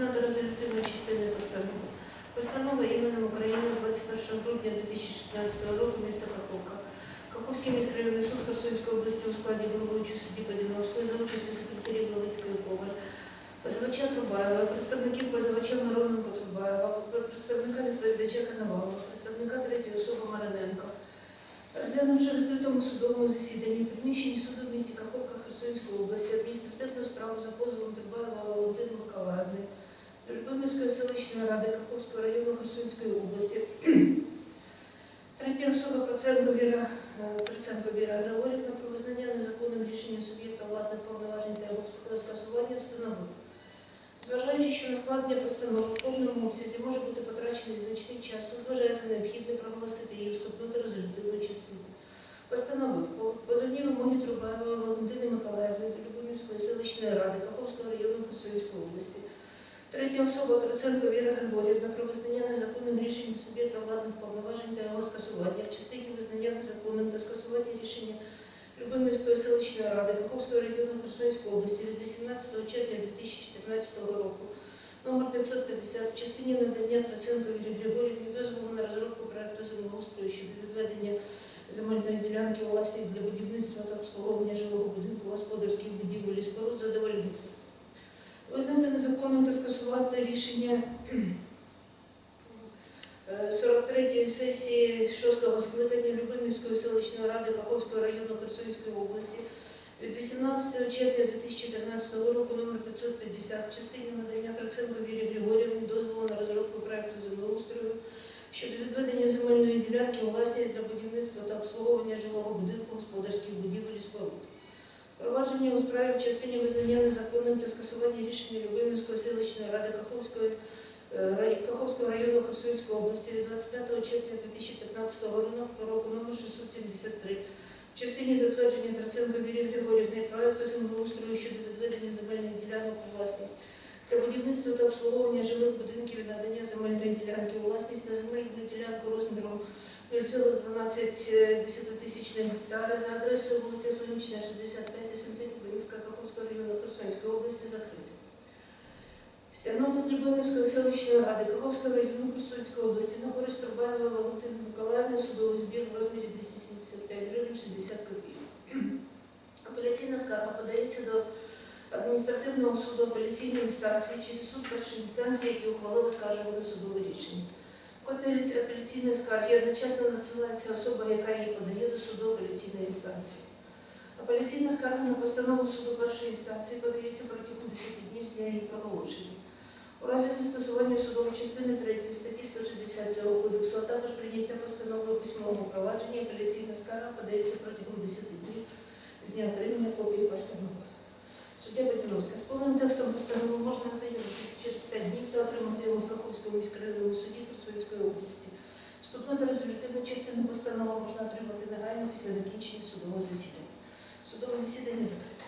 частина та резолютивної частини постанови. Постанова іменем України 21 грудня 2016 року міста Каховка. Каховський міськрайонний суд Херсонської області у складі головуючого судді Подіновської за участю секретарів Левицької Коваль, позивача Трубаєва, представників позивача Мироненко Трубаєва, представника відповідача Коновалова, представника третьої особи Мариненко. Розглянувши відкритому судовому засіданні приміщенні суду в місті Каховка Херсонської області адміністративну справу за позовом Трубаєва Валентини Миколаївни до Любомирської селищної ради Каховського району Херсонської області. Третя особа Проценко Віра, е, Проценко Віра про визнання незаконним рішення суб'єкта владних повноважень та його скасування встановив. Зважаючи, що на складення постанови в повному обсязі може бути потрачений значний час, суд необхідне проголосити її вступну та резолютивну частину. Постановив по позовній вимоги Трубаєва Валентини Миколаївни до Любомирської селищної ради Каховського району Херсонської області. Третя особа Троценко Віра Григорівна про визнання незаконним рішенням суб'єкта владних повноважень та його скасування. В частині визнання незаконним та скасування рішення Любомирської селищної ради Каховського району Херсонської області від 18 червня 2014 року. Номер 550 в частині надання Троценко Вірі Григорівні дозволу на розробку проекту землеустрою щодо відведення земельної ділянки власність для будівництва та обслуговування жилого будинку, господарських будівель і споруд задовольнити. Незаконним та скасувати рішення е, 43-ї сесії 6-го скликання Любимівської селищної ради Каховського району Херсонської області від 18 червня 2014 року номер 550 в частині надання Троценко Вірі Григорівні дозволу на розробку проекту землеустрою щодо відведення земельної ділянки у власність для будівництва та обслуговування жилого будинку, господарських будівель і споруд. Провадження у справі в частині визнання незаконним та скасування рішення Любимівської селищної ради Каховської, е, Каховського району Херсонської області від 25 червня 2015 року номер 673 в частині затвердження Троценко Вірі Григорівни проекту землеустрою щодо відведення земельних ділянок у власність. Для будівництва та обслуговування жилих будинків і надання земельної ділянки у власність на земельну ділянку розміром 0,12 гектара за адресою вулиця Сонячна, 65 СМТ, Любимівка, Каховського району Херсонської області закрити. Стягнути з Любомирської селищної ради Каховського району Херсонської області на користь Трубаєва Валентини Миколаївни судовий збір в розмірі 275 гривень 60 копійок. Апеляційна скарга подається до адміністративного суду апеляційної інстанції через суд першої інстанції, який ухвалив оскаржуване судове рішення. Апеляційної скарги одночасно надсилається особа, яка її подає до суду апеляційної інстанції. Апеляційна скарга на постанову суду першої інстанції подається протягом 10 днів з дня її проголошення. У разі застосування судової частини 3 статті 160 цього кодексу, а також прийняття постанови у письмовому провадженні, апеляційна скарга подається протягом 10 днів з дня отримання копії постанови. Суддя Батіновська з повним текстом постанови можна ознайомитися Каховському міськрайонному суді Херсонської області. Вступну та резолютивну частину постанови можна отримати негайно після закінчення судового засідання. Судове засідання закрите.